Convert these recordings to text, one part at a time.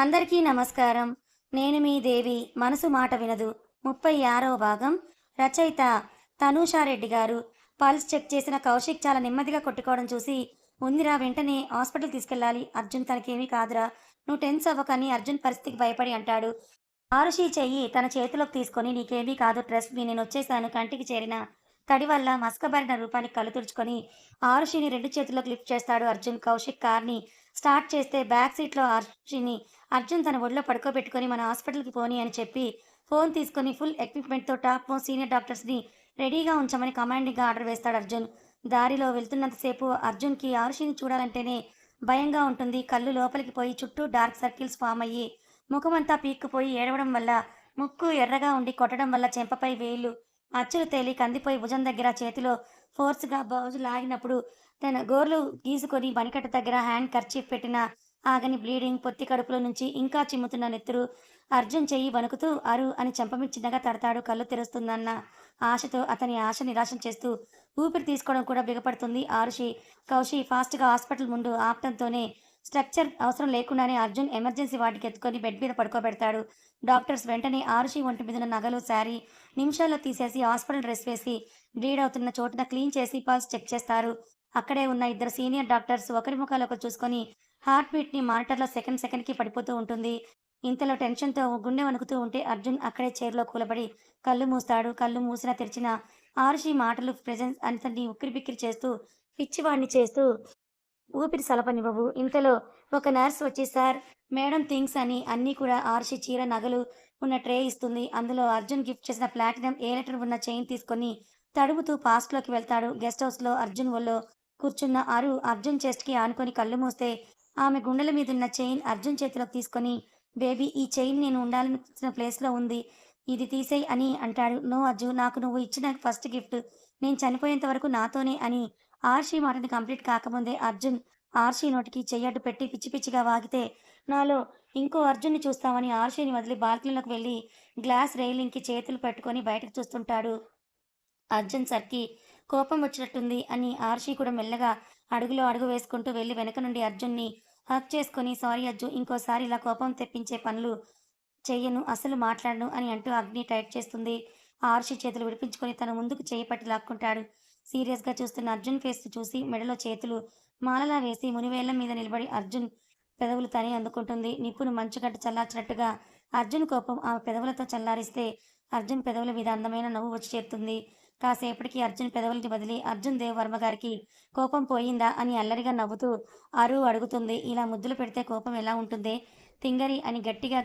అందరికీ నమస్కారం. నేను మీ దేవి మనసు మాట వినదు. ముప్పై ఆరవ భాగం. రచయిత తనూషారెడ్డి గారు. పల్స్ చెక్ చేసిన కౌశిక్ చాలా నెమ్మదిగా కొట్టుకోవడం చూసి ఉందిరా వెంటనే హాస్పిటల్ తీసుకెళ్ళాలి. అర్జున్ తనకేమీ కాదురా. నువ్వు టెన్స్ అవ్వకని అర్జున్ పరిస్థితికి భయపడి అంటాడు. ఆరుషి చెయ్యి తన చేతిలోకి తీసుకొని నీకేమీ కాదు ట్రస్ట్ మీ నేను వచ్చేసాను. కంటికి చేరిన తడి వల్ల మసకబారిన రూపానికి కళ్ళు తుడుచుకొని ఆరుషిని రెండు చేతుల్లోకి లిఫ్ట్ చేస్తాడు అర్జున్. కౌశిక్ కార్ని స్టార్ట్ చేస్తే బ్యాక్ సీట్లో అర్జుని అర్జున్ తన ఒడిలో పడుకోబెట్టుకొని మన హాస్పిటల్కి పోని అని చెప్పి ఫోన్ తీసుకొని ఫుల్ ఎక్విప్మెంట్తో టాప్ మోస్ట్ సీనియర్ డాక్టర్స్ని రెడీగా ఉంచమని కమాండింగ్గా ఆర్డర్ వేస్తాడు అర్జున్. దారిలో వెళ్తున్నంతసేపు అర్జున్కి ఆరుషిని చూడాలంటేనే భయంగా ఉంటుంది. కళ్ళు లోపలికి పోయి చుట్టూ డార్క్ సర్కిల్స్ ఫామ్ అయ్యి ముఖమంతా పీక్కుపోయి ఏడవడం వల్ల ముక్కు ఎర్రగా ఉండి కొట్టడం వల్ల చెంపపై వేలు అచ్చులు తేలి కందిపోయి భుజం దగ్గర చేతిలో ఫోర్స్గా బౌజు లాగినప్పుడు తన గోర్లు గీసుకొని బనికట్ట దగ్గర హ్యాండ్ కర్చీఫ్ పెట్టిన ఆగని బ్లీడింగ్ పొత్తి కడుపులో నుంచి ఇంకా చిమ్ముతున్న నెత్తురు అర్జున్ చెయ్యి వణుకుతూ అరు అని చెంపమిడి చిన్నగా తడతాడు కళ్ళు తెరుస్తుందన్న ఆశతో అతని ఆశ నిరాశం చేస్తూ ఊపిరి తీసుకోవడం కూడా బిగపడుతుంది ఆరుషి. కౌశి ఫాస్ట్గా హాస్పిటల్ ముందు ఆపటంతోనే స్ట్రక్చర్ అవసరం లేకుండానే అర్జున్ ఎమర్జెన్సీ వాటికి ఎత్తుకొని బెడ్ మీద పడుకోబెడతాడు. డాక్టర్స్ వెంటనే ఆరుషి ఒంటి మీద ఉన్న నగలు శారీ నిమిషాల్లో తీసేసి హాస్పిటల్ డ్రెస్ వేసి బ్లీడ్ అవుతున్న చోటున క్లీన్ చేసి పల్స్ చెక్ చేస్తారు. అక్కడే ఉన్న ఇద్దరు సీనియర్ డాక్టర్స్ ఒకరి ముఖాలు ఒకరు చూసుకొని హార్ట్ బీట్ని మానిటర్లో సెకండ్ సెకండ్కి పడిపోతూ ఉంటుంది. ఇంతలో టెన్షన్తో గుండె వణుకుతూ ఉంటే అర్జున్ అక్కడే చైర్లో కూలబడి కళ్ళు మూస్తాడు. కళ్ళు మూసినా తెరిచిన ఆర్షి మాటలు ప్రెజెన్స్ అంతని ఉక్కిరి బిక్కిరి చేస్తూ పిచ్చివాడిని చేస్తూ ఊపిరి సలపని బాబు ఇంతలో ఒక నర్స్ వచ్చి సార్ మేడం థింగ్స్ అని అన్నీ కూడా ఆర్షి చీర నగలు ఉన్న ట్రే ఇస్తుంది. అందులో అర్జున్ గిఫ్ట్ చేసిన ప్లాటినం ఏ లెటర్ ఉన్న చైన్ తీసుకొని తడుముతూ పాస్ట్లోకి వెళ్తాడు. గెస్ట్ హౌస్లో అర్జున్ ఒళ్ళో కూర్చున్న అరు అర్జున్ చెస్ట్కి ఆనుకొని కళ్ళు మూస్తే ఆమె గుండెల మీదున్న చైన్ అర్జున్ చేతిలోకి తీసుకొని బేబీ ఈ చైన్ నేను ఉండాలనుకున్న ప్లేస్లో ఉంది. ఇది తీసేయ్ అని అంటాడు. నో అర్జున్ నాకు నువ్వు ఇచ్చిన ఫస్ట్ గిఫ్ట్. నేను చనిపోయేంత వరకు నాతోనే అని ఆర్షి మాటని కంప్లీట్ కాకముందే అర్జున్ ఆర్షి నోటికి చెయ్యడ్డు పెట్టి పిచ్చి పిచ్చిగా వాగితే నాలో ఇంకో అర్జున్ని చూస్తామని ఆర్షిని వదిలి బాల్కనీలోకి వెళ్ళి గ్లాస్ రైలింగ్కి చేతులు పెట్టుకొని బయటకు చూస్తుంటాడు అర్జున్ సర్కి. కోపం వచ్చినట్టుంది అని ఆర్షి కూడా మెల్లగా అడుగులో అడుగు వేసుకుంటూ వెళ్ళి వెనక నుండి అర్జున్ని హక్ చేసుకొని సారీ అర్జు ఇంకోసారి ఇలా కోపం తెప్పించే పనులు చెయ్యను అసలు మాట్లాడను అని అంటూ అగ్ని టైట్ చేస్తుంది. ఆర్షి చేతులు విడిపించుకొని తన ముందుకు చేయి పట్టి లాక్కుంటాడు. సీరియస్గా చూస్తున్న అర్జున్ ఫేస్ చూసి మెడలో చేతులు మాలలా వేసి మునివేళ్ళ మీద నిలబడి అర్జున్ పెదవులు తనే అందుకుంటుంది. నిప్పును మంచుగడ్డ చల్లార్చినట్టుగా అర్జున్ కోపం ఆమె పెదవులతో చల్లారిస్తే అర్జున్ పెదవుల మీద అందమైన నవ్వు వచ్చి చేరుతుంది. కాసేపటికి అర్జున్ పెదవులకి బదిలి అర్జున్ దేవ్ వర్మ గారికి కోపం పోయిందా? అని అల్లరిగా నవ్వుతూ అరు అడుగుతుంది. ఇలా ముద్దులు పెడితే కోపం ఎలా ఉంటుంది? తింగరి అని గట్టిగా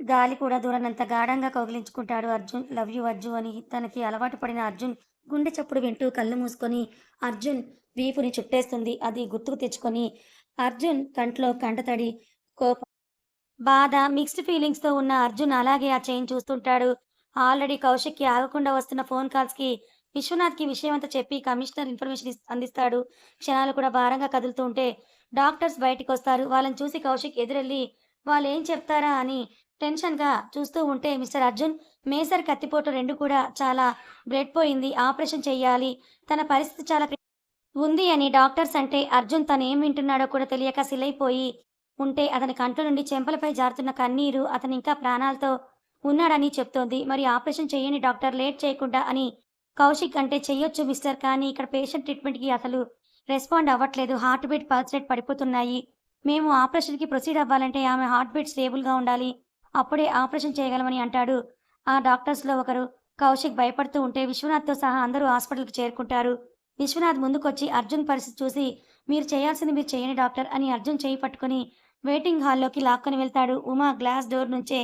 గాలి కూడా దూరనంత గాఢంగా కౌగిలించుకుంటాడు అర్జున్. లవ్ యు అర్జున్ అని తనకి అలవాటు పడిన అర్జున్ గుండె చప్పుడు వింటూ కళ్ళు మూసుకొని అర్జున్ వీపుని చుట్టేస్తుంది. అది గుర్తుకు తెచ్చుకొని అర్జున్ కంట్లో కంటతడి కోపం బాధ మిక్స్డ్ ఫీలింగ్స్తో ఉన్న అర్జున్ అలాగే ఆ చైన్ చూస్తుంటాడు. ఆల్రెడీ కౌశిక్కి ఆగకుండా వస్తున్న ఫోన్ కాల్స్కి విశ్వనాథ్కి విషయం అంతా చెప్పి కమిషనర్ ఇన్ఫర్మేషన్ అందిస్తాడు. క్షణాలు కూడా భారంగా కదులుతూ ఉంటే డాక్టర్స్ బయటికి వస్తారు వాళ్ళని చూసి కౌశిక్ ఎదురెళ్ళి వాళ్ళు ఏం చెప్తారా? అని టెన్షన్గా చూస్తూ ఉంటే మిస్టర్ అర్జున్ మేసర్ కత్తిపోటు రెండు కూడా చాలా బ్లడ్ పోయింది. ఆపరేషన్ చేయాలి తన పరిస్థితి చాలా ఉంది అని డాక్టర్స్ అంటే అర్జున్ తను ఏం వింటున్నాడో కూడా తెలియక సిలైపోయి ఉంటే అతని కంట్లో నుండి చెంపలపై జారుతున్న కన్నీరు అతని ఇంకా ప్రాణాలతో ఉన్నాడని చెప్తోంది. మరి ఆపరేషన్ చేయని డాక్టర్ లేట్ చేయకుండా అని కౌశిక్ అంటే చెయ్యొచ్చు మిస్టర్ కానీ ఇక్కడ పేషెంట్ ట్రీట్మెంట్కి అసలు రెస్పాండ్ అవ్వట్లేదు. హార్ట్ బీట్ పల్స్ రేట్ పడిపోతున్నాయి. మేము ఆపరేషన్కి ప్రొసీడ్ అవ్వాలంటే ఆమె హార్ట్ బీట్ స్టేబుల్గా ఉండాలి. అప్పుడే ఆపరేషన్ చేయగలమని అంటాడు. ఆ డాక్టర్స్లో ఒకరు కౌశిక్ భయపడుతూ ఉంటే విశ్వనాథ్తో సహా అందరూ హాస్పిటల్కి చేరుకుంటారు. విశ్వనాథ్ ముందుకొచ్చి అర్జున్ పరిస్థితి చూసి మీరు చేయాల్సింది మీరు చేయని డాక్టర్ అని అర్జున్ చేయి పట్టుకుని వెయిటింగ్ హాల్లోకి లాక్కొని వెళ్తాడు. ఉమా గ్లాస్ డోర్ నుంచే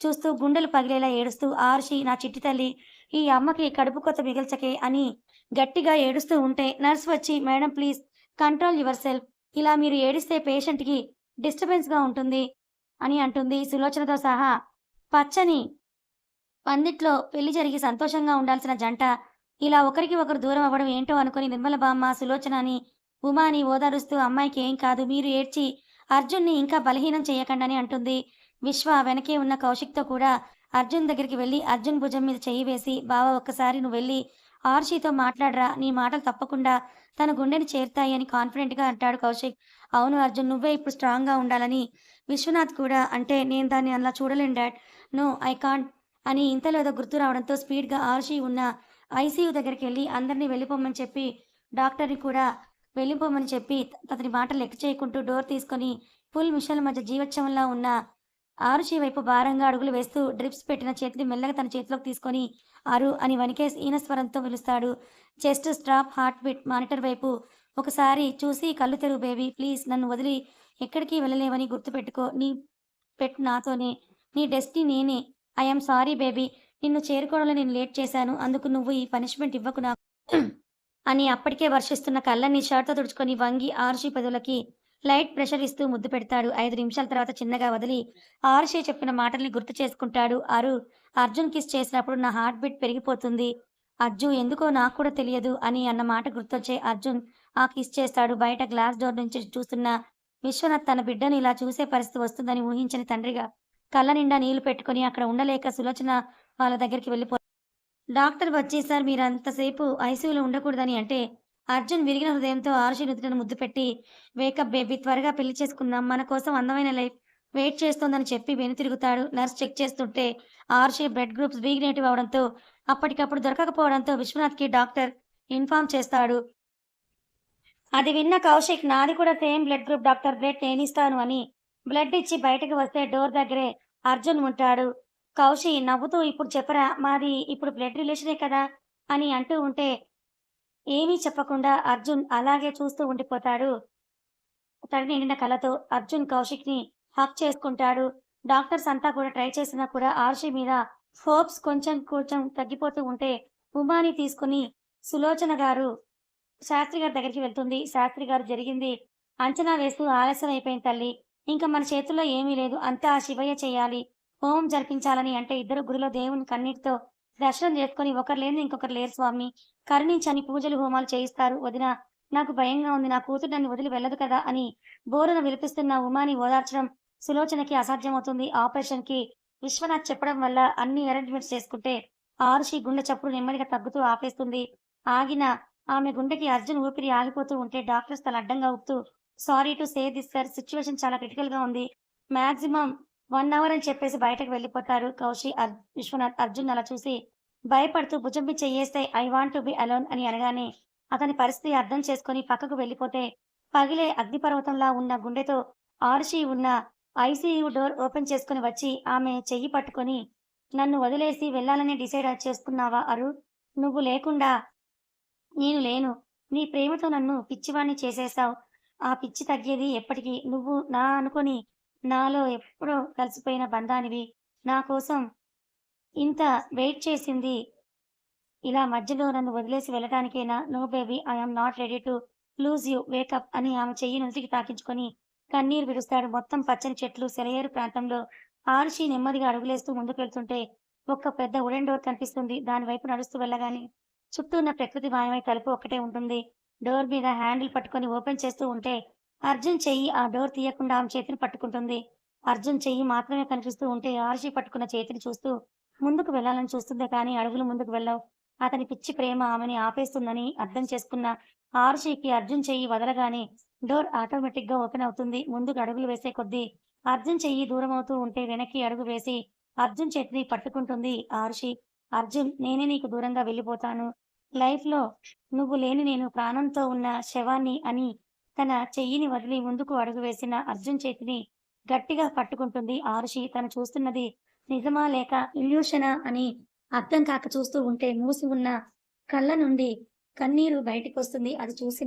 చూస్తూ గుండెలు పగిలేలా ఏడుస్తూ ఆర్షి నా చిట్టి తల్లి ఈ అమ్మకి కడుపు కొత్త మిగల్చకే అని గట్టిగా ఏడుస్తూ ఉంటే నర్స్ వచ్చి madam please control yourself. ఇలా మీరు ఏడిస్తే పేషెంట్కి డిస్టర్బెన్స్గా ఉంటుంది అని అంటుంది సులోచనతో సహా. పచ్చని పందిట్లో పెళ్ళి జరిగి సంతోషంగా ఉండాల్సిన జంట ఇలా ఒకరికి ఒకరు దూరం అవ్వడం ఏంటో అనుకుని నిర్మల బామ్మ సులోచనని ఉమాని ఓదారుస్తూ అమ్మాయికి ఏం కాదు మీరు ఏడ్చి అర్జున్ని ఇంకా బలహీనం చేయకండి అంటుంది విశ్వ వెనకే ఉన్న కౌశిక్తో కూడా అర్జున్ దగ్గరికి వెళ్ళి అర్జున్ భుజం మీద చెయ్యి వేసి బావ ఒక్కసారి నువ్వు వెళ్ళి ఆర్షితో మాట్లాడరా నీ మాటలు తప్పకుండా తన గుండెని చేరుతాయి అని కాన్ఫిడెంట్గా అంటాడు కౌశిక్. అవును అర్జున్ నువ్వే ఇప్పుడు స్ట్రాంగ్గా ఉండాలని విశ్వనాథ్ కూడా అంటే నేను దాన్ని అలా చూడలేను డాడ్. నో ఐ కాంట్ అని ఇంతలో ఏదో గుర్తు రావడంతో స్పీడ్గా ఆర్షి ఉన్న ఐసీయూ దగ్గరికి వెళ్ళి అందరినీ వెళ్ళిపోమని చెప్పి డాక్టర్ని కూడా వెళ్ళిపోమని చెప్పి అతని మాట లెక్క చేయకుంటూ డోర్ తీసుకొని ఫుల్ మిషన్ల మధ్య జీవోత్సవంలా ఉన్న ఆరుషి వైపు భారంగా అడుగులు వేస్తూ డ్రిప్స్ పెట్టిన చేతిని మెల్లగా తన చేతిలోకి తీసుకొని ఆరు అని వణికే ఈనస్వరంతో పిలుస్తాడు. Chest strap heartbeat monitor వైపు ఒకసారి చూసి కళ్ళు తెరువు బేబీ ప్లీజ్ నన్ను వదిలి ఎక్కడికి వెళ్ళలేవని గుర్తుపెట్టుకో. నీ పెట్ నాతోనే. నీ డెస్టీ నేనే. I'm sorry baby. నిన్ను చేరుకోవడంలో నేను లేట్ చేశాను. అందుకు నువ్వు ఈ పనిష్మెంట్ ఇవ్వకు నాకు. అని అప్పటికే వర్షిస్తున్న కళ్ళని షర్ట్తో తుడుచుకొని వంగి ఆర్షి పెదవులకి లైట్ ప్రెషర్ ఇస్తూ ముద్దు పెడతాడు. ఐదు నిమిషాల తర్వాత చిన్నగా వదిలి ఆర్షే చెప్పిన మాటల్ని గుర్తు చేసుకుంటాడు. అరు అర్జున్ కిస్ చేసినప్పుడు నా హార్ట్ బీట్ పెరిగిపోతుంది. అర్జు ఎందుకో నాకు కూడా తెలియదు అని అన్న మాట గుర్తొచ్చే అర్జున్ ఆ కిస్ చేస్తాడు. బయట గ్లాస్ డోర్ నుంచి చూస్తున్న విశ్వనాథ్ తన బిడ్డను ఇలా చూసే పరిస్థితి వస్తుందని ఊహించని తండ్రిగా కళ్ళ నిండా నీళ్ళు పెట్టుకుని అక్కడ ఉండలేక సులోచన వాళ్ళ దగ్గరికి వెళ్ళిపో డాక్టర్ వచ్చి సార్ మీరు అంతసేపు ఐసీయూలో ఉండకూడదని అంటే అర్జున్ విరిగిన హృదయంతో ఆరుషి నుదుటను ముద్దు పెట్టి వేకప్ బేబీ త్వరగా పెళ్ళి చేసుకుందాం. మన కోసం అందమైన లైఫ్ వెయిట్ చేస్తోందని చెప్పి వెనుతిరుగుతాడు నర్స్ చెక్ చేస్తుంటే Arshi blood groups B negative అవడంతో అప్పటికప్పుడు దొరకకపోవడంతో విశ్వనాథ్కి డాక్టర్ ఇన్ఫార్మ్ చేస్తాడు. అది విన్న కౌశిక్ నాది కూడా same blood group doctor blood నేనిస్తాను అని బ్లడ్ ఇచ్చి బయటకు వస్తే డోర్ దగ్గరే అర్జున్ ఉంటాడు. కౌశి నవ్వుతూ ఇప్పుడు చెప్పరా మాది ఇప్పుడు బ్లడ్ రిలేషనే కదా అని అంటూ ఉంటే ఏమీ చెప్పకుండా అర్జున్ అలాగే చూస్తూ ఉండిపోతాడు. తడి నిండిన కళతో అర్జున్ కౌశిక్ని హక్ చేసుకుంటాడు. డాక్టర్స్ అంతా కూడా ట్రై చేసినా కూడా ఆర్షి మీద హోప్స్ కొంచెం కొంచెం తగ్గిపోతూ ఉంటే ఉమాని తీసుకుని సులోచన గారు శాస్త్రి గారి దగ్గరికి వెళ్తుంది. శాస్త్రి గారు జరిగింది అంచనా వేస్తూ ఆలస్యం అయిపోయింది తల్లి. ఇంకా మన చేతుల్లో ఏమీ లేదు. అంతా ఆ శివయ్య చేయాలి. హోమం జరిపించాలని అంటే ఇద్దరు గుడిలో దేవుని కన్నీటితో దర్శనం చేసుకుని ఒకరు లేని ఇంకొకరు లేరు స్వామి. కరుణించని పూజలు హోమాలు చేయిస్తారు. వదిన నాకు భయంగా ఉంది. నా కూతురు నన్ను వదిలి వెళ్ళదు కదా అని బోరున విలిపిస్తున్న ఉమాని ఓదార్చడం సులోచనకి అసాధ్యమవుతుంది. ఆపరేషన్కి విశ్వనాథ్ చెప్పడం వల్ల అన్ని అరేంజ్మెంట్స్ చేసుకుంటే ఆరుషి గుండె చప్పుడు నెమ్మదిగా తగ్గుతూ ఆపేస్తుంది. ఆగిన ఆమె గుండెకి అర్జున్ ఊపిరి ఆగిపోతూ ఉంటే డాక్టర్స్ తల అడ్డంగా ఊపుతూ sorry to say this sir. Situation చాలా క్రిటికల్గా ఉంది. మాక్సిమం వన్ అవర్ అని చెప్పేసి బయటకు వెళ్ళిపోతారు. కౌశి అర్ విశ్వనాథ్ అర్జున్ అలా చూసి భయపడుతూ భుజంపి చెయ్యేస్తే I want to be alone అని అనగానే అతని పరిస్థితి అర్థం చేసుకొని పక్కకు వెళ్ళిపోతే పగిలే అగ్నిపర్వతంలా ఉన్న గుండెతో ఆర్షి ఉన్న ఐసీయూ డోర్ ఓపెన్ చేసుకుని వచ్చి ఆమె చెయ్యి పట్టుకొని నన్ను వదిలేసి వెళ్ళాలని డిసైడ్ చేసుకున్నావా అరు? నువ్వు లేకుండా నేను లేను. నీ ప్రేమతో నన్ను పిచ్చివాణ్ణి చేసేశావు. ఆ పిచ్చి తగ్గేది ఎప్పటికీ నువ్వు నా అనుకొని నాలో ఎప్పుడో కలిసిపోయిన బంధానివి. నా కోసం ఇంత వెయిట్ చేసింది. ఇలా మధ్యలో నన్ను వదిలేసి వెళ్ళటానికేనా no baby I'm not ready to lose you wake up అని ఆమె చెయ్యి నుదికి తాకించుకొని కన్నీరు విడుస్తాడు. మొత్తం పచ్చని చెట్లు సెలయేరు ప్రాంతంలో ఆర్షి నెమ్మదిగా అడుగులేస్తూ ముందుకెళ్తుంటే ఒక్క పెద్ద ఉడెన్ డోర్ కనిపిస్తుంది. దాని వైపు నడుస్తూ వెళ్ళగానే చుట్టూ ఉన్న ప్రకృతి మాయమై తలుపు ఒక్కటే ఉంటుంది. డోర్ మీద హ్యాండిల్ పట్టుకొని ఓపెన్ చేస్తూ ఉంటే అర్జున్ చెయ్యి ఆ డోర్ తీయకుండా ఆమె చేతిని పట్టుకుంటుంది. అర్జున్ చెయ్యి మాత్రమే కనిపిస్తూ ఉంటే ఆర్షి పట్టుకున్న చేతిని చూస్తూ ముందుకు వెళ్ళాలని చూస్తుంది కానీ అడుగులు ముందుకు వెళ్ళవు. అతని పిచ్చి ప్రేమ ఆమెని ఆపేస్తుందని అర్థం చేసుకున్న ఆర్షికి అర్జున్ చెయ్యి వదలగానే డోర్ ఆటోమేటిక్గా ఓపెన్ అవుతుంది. ముందుకు అడుగులు వేసే కొద్దీ అర్జున్ చెయ్యి దూరం అవుతూ ఉంటే వెనక్కి అడుగు వేసి అర్జున్ చేతిని పట్టుకుంటుంది ఆర్షి. అర్జున్ నేనే నీకు దూరంగా వెళ్ళిపోతాను. లైఫ్లో నువ్వు లేని నేను ప్రాణంతో ఉన్న శవాన్ని అని తన చెయ్యిని వదిలి ముందుకు అడుగు వేసిన అర్జున్ చేతిని గట్టిగా పట్టుకుంటుంది ఆరుషి. తను చూస్తున్నది నిజమా లేక ఇల్యూషనా అని అర్థం కాక చూస్తూ ఉంటే మూసి ఉన్న కళ్ళ నుండి కన్నీరు బయటికి వస్తుంది అది చూసి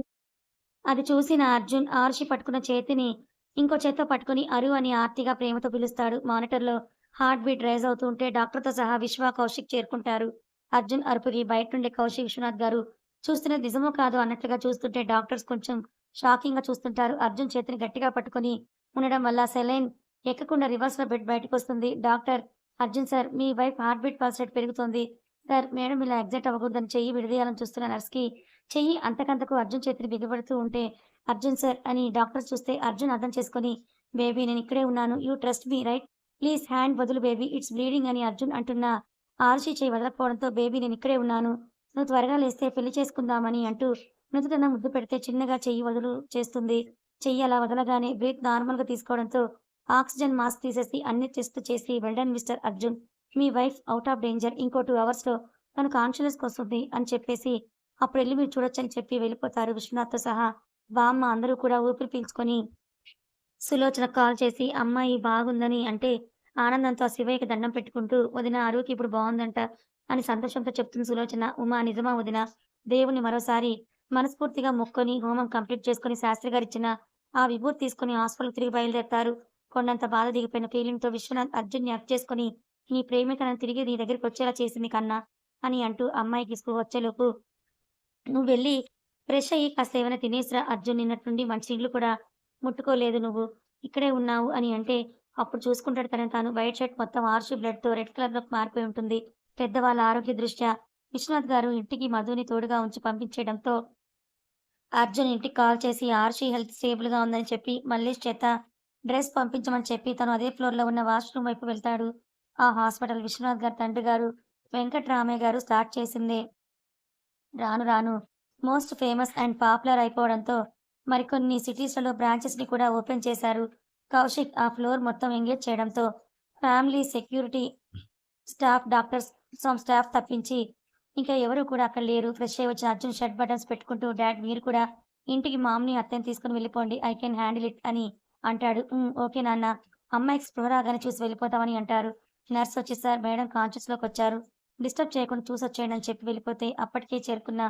అది చూసిన అర్జున్ ఆరుషి పట్టుకున్న చేతిని ఇంకో చేత్తో పట్టుకుని అరు అని ఆర్తిగా ప్రేమతో పిలుస్తాడు. మానిటర్లో హార్ట్ బీట్ రైజ్ అవుతుంటే డాక్టర్తో సహా విశ్వ కౌశిక్ చేరుకుంటారు. అర్జున్ అరుపుకి బయట నుండి కౌశిక్ విశ్వనాథ్ గారు చూస్తున్నది నిజమో కాదు అన్నట్లుగా చూస్తుంటే డాక్టర్స్ కొంచెం షాకింగ్గా చూస్తుంటారు. అర్జున్ చేతిని గట్టిగా పట్టుకొని ఉండడం వల్ల సెలైన్ ఎక్కకుండా రివర్స్లో బెడ్ బయటకు వస్తుంది డాక్టర్ అర్జున్ సార్ మీ wife heart beat pulse rate పెరుగుతుంది. సార్ మేడం ఇలా ఎగ్జైట్ అవ్వకూడదని చెయ్యి విడదీయాలని చూస్తున్న నర్స్కి చెయ్యి అంతకంతకు అర్జున్ చేతిని బిగపడుతూ ఉంటే అర్జున్ సార్ అని డాక్టర్ చూస్తే అర్జున్ అర్థం చేసుకొని బేబీ నేను ఇక్కడే ఉన్నాను. You trust me right? Please hand వదులు బేబీ. ఇట్స్ బ్లీడింగ్ అని అర్జున్ అంటున్న ఆర్షి చేయి వదలకపోవడంతో బేబీ నేను ఇక్కడే ఉన్నాను. నువ్వు త్వరగా లేస్తే పెళ్ళి చేసుకుందామని అంటూ నుదుటన ముద్దు పెడితే చిన్నగా చెయ్యి వదులు చేస్తుంది. చెయ్యి అలా వదలగానే బ్రీత్ నార్మల్గా తీసుకోవడంతో ఆక్సిజన్ మాస్క్ తీసేసి అన్ని టెస్ట్ చేసి వెల్డన్ మిస్టర్ అర్జున్. మీ వైఫ్ అవుట్ ఆఫ్ డేంజర్. ఇంకో టూ అవర్స్లో తను కాన్షియస్కి వస్తుంది అని చెప్పేసి అప్పుడు వెళ్ళి మీరు చూడొచ్చని చెప్పి వెళ్ళిపోతారు విశ్వనాథ్తో సహా. బామ్మ అందరూ కూడా ఊపిరి పీల్చుకొని సులోచన కాల్ చేసి అమ్మాయి బాగుందని అంటే ఆనందంతో ఆ శివయ్యకి దండం పెట్టుకుంటూ వదిన అరువుకి ఇప్పుడు బాగుందంట అని సంతోషంతో చెప్తుంది సులోచన. ఉమా నిజమా వదిన? దేవుని మరోసారి మనస్ఫూర్తిగా మొక్కొని హోమం కంప్లీట్ చేసుకుని శాస్త్రి గారు ఇచ్చిన ఆ విభూతి తీసుకుని హాస్పిటల్ తిరిగి బయలుదేరతారు. కొండంత బాధ దిగిపోయిన ఫీలింగ్తో విశ్వనాథ్ అర్జున్ని అప్ చేసుకుని నీ ప్రేమికను తిరిగి నీ దగ్గరికి వచ్చేలా చేసింది కన్నా అని అంటూ అమ్మాయికి స్కూ వచ్చేలోపు నువ్వు వెళ్ళి ఫ్రెష్ అయ్యి కాస్త ఏమైనా తినేసిరా అర్జున్? నిన్నటి నుండి మంచి నీళ్ళు కూడా ముట్టుకోలేదు నువ్వు. ఇక్కడే ఉన్నావు అని అంటే అప్పుడు చూసుకుంటాడు తనని తాను. వైట్ షర్ట్ మొత్తం ఆర్షి బ్లడ్తో రెడ్ కలర్లోకి మారిపోయి ఉంటుంది. పెద్దవాళ్ళ ఆరోగ్య దృష్ట్యా విశ్వనాథ్ గారు ఇంటికి మధుని తోడుగా ఉంచి పంపించడంతో అర్జున్ ఇంటికి కాల్ చేసి ఆర్షి హెల్త్ స్టేబుల్గా ఉందని చెప్పి మల్లేష్ చేత డ్రెస్ పంపించమని చెప్పి తను అదే ఫ్లోర్లో ఉన్న వాష్రూమ్ వైపు వెళ్తాడు. ఆ హాస్పిటల్ విశ్వనాథ్ గారి తండ్రి గారు వెంకట్రామయ్య గారు స్టార్ట్ చేసిందే. రాను రాను మోస్ట్ ఫేమస్ అండ్ పాపులర్ అయిపోవడంతో మరికొన్ని సిటీస్లలో బ్రాంచెస్ని కూడా ఓపెన్ చేశారు. కౌశిక్ ఆ ఫ్లోర్ మొత్తం ఎంగేజ్ చేయడంతో family security staff doctors some staff తప్పించి ఇంకా ఎవరు కూడా అక్కడ లేరు. ఫ్రెష్ అయ్యి వచ్చిన అర్జున్ షర్ట్ బటన్స్ పెట్టుకుంటూ డాడ్ మీరు కూడా ఇంటికి మామ్ని అత్తని తీసుకుని వెళ్ళిపోండి. ఐ కెన్ హ్యాండిల్ ఇట్ అని అంటాడు. "ఉమ్, ఓకే నాన్న. అమ్మాయికి స్పృహ రాగానే చూసి వెళ్ళిపోతామని అంటారు. నర్స్ వచ్చి సార్ మేడం కాన్షియస్లోకి వచ్చారు. డిస్టర్బ్ చేయకుండా చూసి వచ్చేయండి అని చెప్పి వెళ్ళిపోతే అప్పటికే చేరుకున్న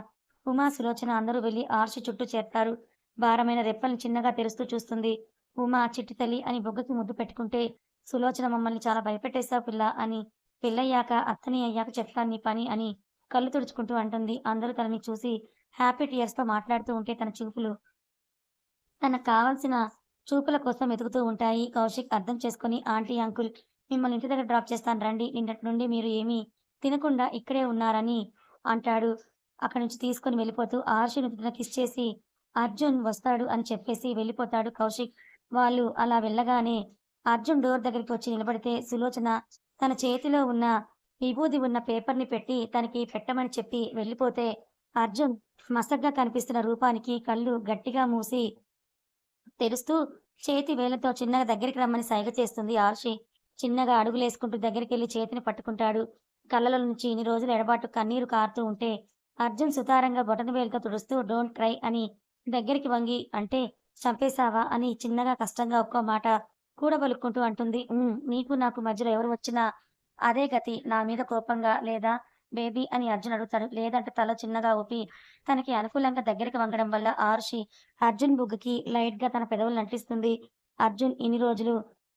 ఉమా సులోచన అందరూ వెళ్ళి ఆర్షి చుట్టూ చేరతారు. భారమైన రెప్పల్ని చిన్నగా తెరుస్తూ చూస్తుంది ఉమా చిట్టి తల్లి అని బొగ్గకి ముద్దు పెట్టుకుంటే సులోచన మమ్మల్ని చాలా భయపెట్టేశావు పిల్ల అని పెళ్ళయ్యాక అత్తని అయ్యాక చెప్తాను నీ పని అని కళ్ళు తుడుచుకుంటూ అంటుంది. అందరూ తనని చూసి హ్యాపీ టీయర్స్తో మాట్లాడుతూ ఉంటే తన చూపులు తనకు కావాల్సిన చూపుల కోసం వెతుకుతూ ఉంటాయి. కౌశిక్ అర్థం చేసుకుని ఆంటీ అంకుల్ మిమ్మల్ని ఇంటి దగ్గర డ్రాప్ చేస్తాను రండి. నిన్నటి నుండి మీరు ఏమీ తినకుండా ఇక్కడే ఉన్నారని అంటాడు. అక్కడి నుంచి తీసుకుని వెళ్ళిపోతూ ఆర్షిని కిస్ చేసి అర్జున్ వస్తాడు అని చెప్పేసి వెళ్ళిపోతాడు కౌశిక్. వాళ్ళు అలా వెళ్ళగానే అర్జున్ డోర్ దగ్గరికి వచ్చి నిలబడితే సులోచన తన చేతిలో ఉన్న విభూది ఉన్న పేపర్ని పెట్టి తనకి పెట్టమని చెప్పి వెళ్ళిపోతే అర్జున్ మసగ్గా కనిపిస్తున్న రూపానికి కళ్ళు గట్టిగా మూసి తెరుస్తూ చేతి వేలతో చిన్నగా దగ్గరికి రమ్మని సైగ చేస్తుంది ఆర్షి. చిన్నగా అడుగులేసుకుంటూ దగ్గరికి వెళ్ళి చేతిని పట్టుకుంటాడు. కళ్ళలో నుంచి ఇన్ని రోజులు ఎడబాటు కన్నీరు కారుతూ ఉంటే అర్జున్ సుతారంగా బొటన వేలుతో తుడుస్తూ డోంట్ క్రై అని దగ్గరికి వంగి అంటే చంపేశావా అని చిన్నగా కష్టంగా ఒక్కో మాట కూడబలుక్కుంటూ అంటుంది. నీకు నాకు మధ్యలో ఎవరు వచ్చినా అదే గతి. నా మీద కోపంగా లేదా? బేబీ అని అర్జున్ అడుగుతాడు. లేదంటే తల చిన్నగా ఊపి తనకి అనుకూలంగా దగ్గరికి వంగడం వల్ల ఆర్షి అర్జున్ బుగ్గకి లైట్గా తన పెదవులు నటిస్తుంది. అర్జున్ ఇన్ని రోజులు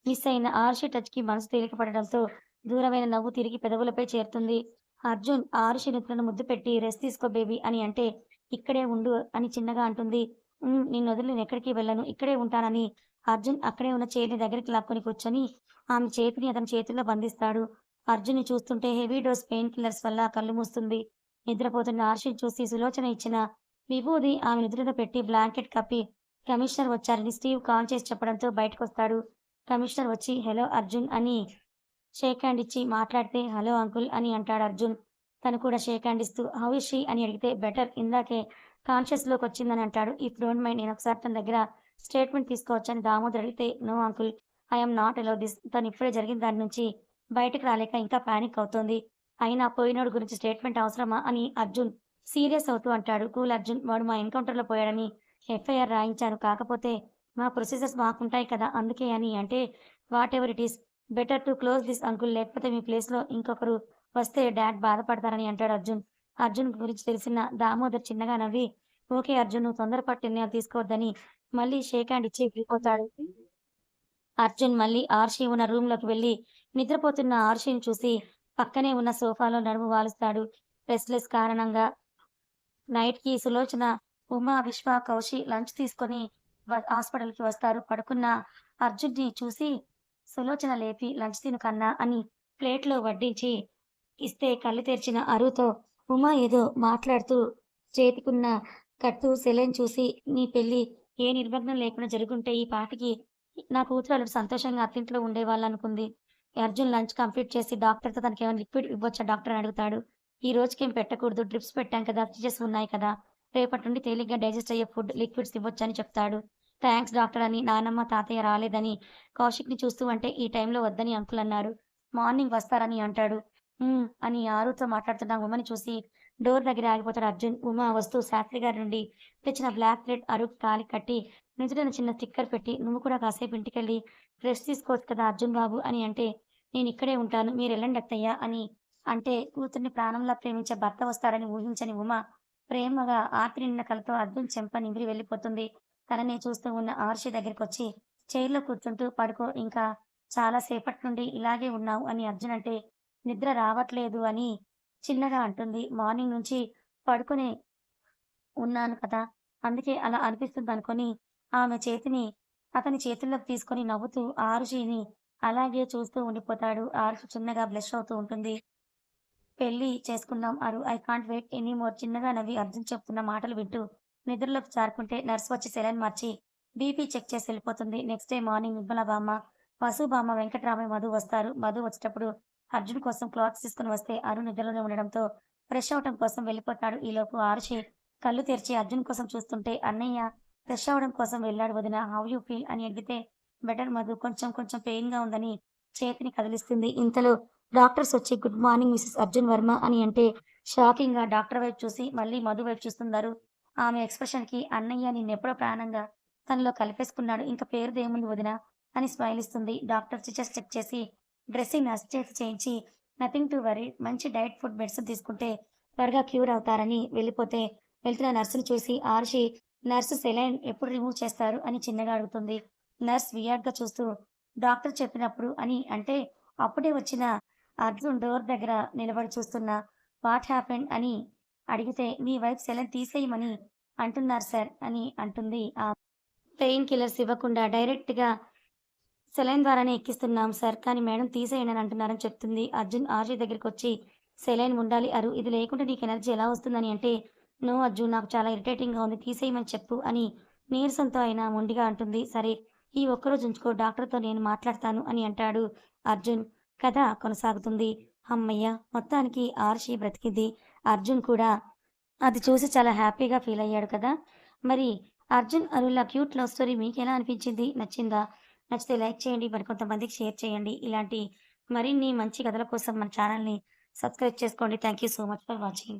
మిస్ అయిన ఆర్షి టచ్కి మనసు తేలికపడడంతో దూరమైన నవ్వు తిరిగి పెదవులపై చేరుతుంది. అర్జున్ ఆరుషి నెత్తులను ముద్దు పెట్టి రెస్ట్ తీసుకో బేబీ అని అంటే ఇక్కడే ఉండు అని చిన్నగా అంటుంది. "ఉమ్, నిన్ను వదిలి నేను ఎక్కడికి వెళ్ళను? ఇక్కడే ఉంటానని అర్జున్ అక్కడే ఉన్న చేతిని దగ్గరికి లాక్కొని కూర్చొని ఆమె చేతిని అతని చేతుల్లో బంధిస్తాడు. అర్జున్ని చూస్తుంటే హెవీ డోస్ పెయిన్ కిల్లర్స్ వల్ల కళ్ళు మూస్తుంది. నిద్రపోతున్న ఆర్షి చూసి సులోచన ఇచ్చిన విభూది ఆమె నిద్రలో పెట్టి బ్లాంకెట్ కప్పి కమిషనర్ వచ్చారని స్టీవ్ కాల్ చేసి చెప్పడంతో బయటకు వస్తాడు కమిషనర్ వచ్చి హలో అర్జున్ అని షేక్ హ్యాండ్ ఇచ్చి మాట్లాడితే హలో అంకుల్ అని అంటాడు అర్జున్. తను కూడా షేక్ హ్యాండ్ ఇస్తూ హౌ ఇస్ షీ అని అడిగితే బెటర్ ఇందాకే కాన్షియస్లోకి వచ్చిందని అంటాడు. ఇఫ్ డోంట్ మైండ్ నేను ఒకసారి తన దగ్గర స్టేట్మెంట్ తీసుకోవచ్చని దామోదర్ అడిగితే no uncle I'm not allow this. తను ఇప్పుడే జరిగిన దాని నుంచి బయటకు రాలేక ఇంకా పానిక్ అవుతోంది. అయినా పోయినోడు గురించి స్టేట్మెంట్ అవసరమా అని అర్జున్ సీరియస్ అవుతూ అంటాడు. కూల్ అర్జున్ వాడు మా ఎన్కౌంటర్లో పోయాడని ఎఫ్ఐఆర్ రాయించాను. కాకపోతే మా ప్రొసీజర్స్ మాకుంటాయి కదా అందుకే అని అంటే whatever it is better to close this uncle లేకపోతే మీ ప్లేస్లో ఇంకొకరు వస్తే డాడ్ బాధపడతారని అంటాడు అర్జున్. అర్జున్ గురించి తెలిసిన దామోదర్ చిన్నగా నవ్వి ఓకే అర్జున్ నువ్వు తొందరపాటు నిర్ణయాలు తీసుకోవద్దని మళ్ళీ షేక్ హ్యాండ్ ఇచ్చి వెళ్ళిపోతాడు. అర్జున్ మళ్ళీ ఆర్షి ఉన్న రూమ్లోకి వెళ్ళి నిద్రపోతున్న ఆర్షిని చూసి పక్కనే ఉన్న సోఫాలో నడుము వాలుస్తాడు. రెస్ట్లెస్ కారణంగా నైట్కి సులోచన ఉమా విశ్వ కౌశి లంచ్ తీసుకొని హాస్పిటల్కి వస్తారు. పడుకున్న అర్జున్ని చూసి సులోచన లేపి లంచ్ తిను కన్నా అని ప్లేట్లో వడ్డించి ఇస్తే కళ్ళు తెరిచిన అరువుతో ఉమా ఏదో మాట్లాడుతూ చేతికున్న కట్టు సెలైన్ చూసి నీ పెళ్ళి ఏ నిర్బంధం లేకుండా జరుగుంటే ఈ పాటికి నా కూతురు అల్లుడు సంతోషంగా అత్తింట్లో ఉండేవాళ్ళు అనుకుంది అర్జున్ లంచ్ కంప్లీట్ చేసి డాక్టర్తో తనకి ఏమైనా లిక్విడ్ ఇవ్వచ్చా డాక్టర్ అని అడుగుతాడు. ఈ రోజుకి ఏం పెట్టకూడదు డ్రిప్స్ పెట్టాం కదా స్టిచెస్ ఉన్నాయి కదా. రేపటి నుండి తేలిగ్గా డైజెస్ట్ అయ్యే ఫుడ్ లిక్విడ్స్ ఇవ్వచ్చని చెప్తాడు. థ్యాంక్స్ డాక్టర్ అని నానమ్మ తాతయ్య రాలేదని కౌశిక్ని చూస్తూ అంటే ఈ టైంలో వద్దని అంకుల్ అన్నారు. మార్నింగ్ వస్తారని అంటాడు. అని ఆరుతో మాట్లాడుతున్న ఉమని చూసి డోర్ దగ్గర ఆగిపోతాడు అర్జున్. ఉమ వస్తూ శాస్త్రి గారి నుండి తెచ్చిన బ్లాక్ థ్రెడ్ అరుకు కాలి కట్టి నిజమైన చిన్న స్టిక్కర్ పెట్టి నువ్వు కూడా కాసేపు ఇంటికెళ్ళి రెస్ట్ తీసుకోవచ్చు కదా అర్జున్ బాబు అని అంటే నేను ఇక్కడే ఉంటాను. మీరు వెళ్ళండి అత్తయ్య అని అంటే కూతుర్ని ప్రాణంలా ప్రేమించే భర్త వస్తాడని ఊహించని ఉమ ప్రేమగా ఆర్తి నిన్న కలతో అర్జున్ చెంప నిమిరి వెళ్ళిపోతుంది. తననే చూస్తూ ఉన్న ఆర్షి దగ్గరికి వచ్చి చైర్లో కూర్చుంటూ పడుకో ఇంకా చాలా సేపటి నుండి ఇలాగే ఉన్నావు అని అర్జున్ అంటే నిద్ర రావట్లేదు అని చిన్నగా అంటుంది. మార్నింగ్ నుంచి పడుకునే ఉన్నాను కదా అందుకే అలా అనిపిస్తుంది అనుకొని ఆమె చేతిని అతని చేతుల్లోకి తీసుకొని నవ్వుతూ ఆరుషిని అలాగే చూస్తూ ఉండిపోతాడు. ఆరుషి చిన్నగా బ్లష్ అవుతూ ఉంటుంది. పెళ్ళి చేసుకుందాం Aru I can't wait any more చిన్నగా నవ్వి అర్జున్ చెప్తున్న మాటలు వింటూ నిద్రలోకి జారుకుంటే నర్స్ వచ్చి సెలైన్ మార్చి బీపీ చెక్ చేసి వెళ్ళిపోతుంది. నెక్స్ట్ డే మార్నింగ్ నిర్మల బామ్మ వసు బామ్మ వెంకటరామయ్య మధు వస్తారు. మధు వచ్చేటప్పుడు అర్జున్ కోసం క్లాత్స్ తీసుకుని వస్తే అరుణ్ నిద్రలోనే ఉండడంతో ఫ్రెష్ అవడం కోసం వెళ్ళిపోతాడు. ఈలోపు ఆరుషి కళ్ళు తెరిచి అర్జున్ కోసం చూస్తుంటే అన్నయ్య ఫ్రెష్ అవడం కోసం వెళ్ళాడు వదిన హౌ యూ ఫీల్ అని అడిగితే బెటర్ మధు. కొంచెం కొంచెం పెయిన్గా ఉందని చేతిని కదిలిస్తుంది. ఇంతలో డాక్టర్స్ వచ్చి good morning Mrs Arjun Varma అని అంటే షాకింగ్గా డాక్టర్ వైపు చూసి మళ్ళీ మధు వైపు చూస్తున్నారు. ఆమె ఎక్స్ప్రెషన్కి అన్నయ్య నిన్నెప్పుడో ప్రాణంగా తనలో కలిపేసుకున్నాడు. ఇంకా పేరు ఏముంది వదిన? అని స్మైల్ ఇస్తుంది డాక్టర్ చిచెస్ చెక్ చేసి డ్రెస్సింగ్ నర్స్ చేయించి నథింగ్ టు వరీ. మంచి డైట్ ఫుడ్ మెడిసిన్ తీసుకుంటే త్వరగా క్యూర్ అవుతారని వెళ్ళిపోతే వెళ్తున్న నర్సును చూసి ఆర్షి నర్సు సెలైన్ ఎప్పుడు రిమూవ్ చేస్తారు? అని చిన్నగా అడుగుతుంది. నర్స్ వియాడ్గా చూస్తూ డాక్టర్ చెప్పినప్పుడు అని అంటే అప్పుడే వచ్చిన అర్జున్ డోర్ దగ్గర నిలబడి చూస్తున్న వాట్ హ్యాపెండ్ అని అడిగితే మీ వైఫ్ సెలైన్ తీసేయమని అంటున్నారు సార్ అని అంటుంది. ఆ పెయిన్ కిల్లర్స్ ఇవ్వకుండా డైరెక్ట్గా సెలైన్ ద్వారానే ఎక్కిస్తున్నాం సార్ కానీ మేడం తీసేయండి అని అంటున్నారని చెప్తుంది. అర్జున్ ఆర్జీ దగ్గరికి వచ్చి సెలైన్ ఉండాలి అరు ఇది లేకుంటే నీకు ఎనర్జీ ఎలా వస్తుందని అంటే నో అర్జున్ నాకు చాలా ఇరిటేటింగ్గా ఉంది తీసేయమని చెప్పు అని నీరసంతో అయినా మొండిగా అంటుంది. సరే ఈ ఒక్కరోజు ఉంచుకో డాక్టర్తో నేను మాట్లాడతాను అని అంటాడు అర్జున్. కథ కొనసాగుతుంది. అమ్మయ్య మొత్తానికి ఆర్షి బ్రతికింది. అర్జున్ కూడా అది చూసి చాలా హ్యాపీగా ఫీల్ అయ్యాడు కదా. మరి అర్జున్ అరుల క్యూట్ లవ్ స్టోరీ మీకు ఎలా అనిపించింది? నచ్చిందా? నచ్చితే లైక్ చేయండి మరి కొంతమందికి షేర్ చేయండి. ఇలాంటి మరిన్ని మంచి కథల కోసం మన ఛానల్ని సబ్స్క్రైబ్ చేసుకోండి. Thank you so much for watching.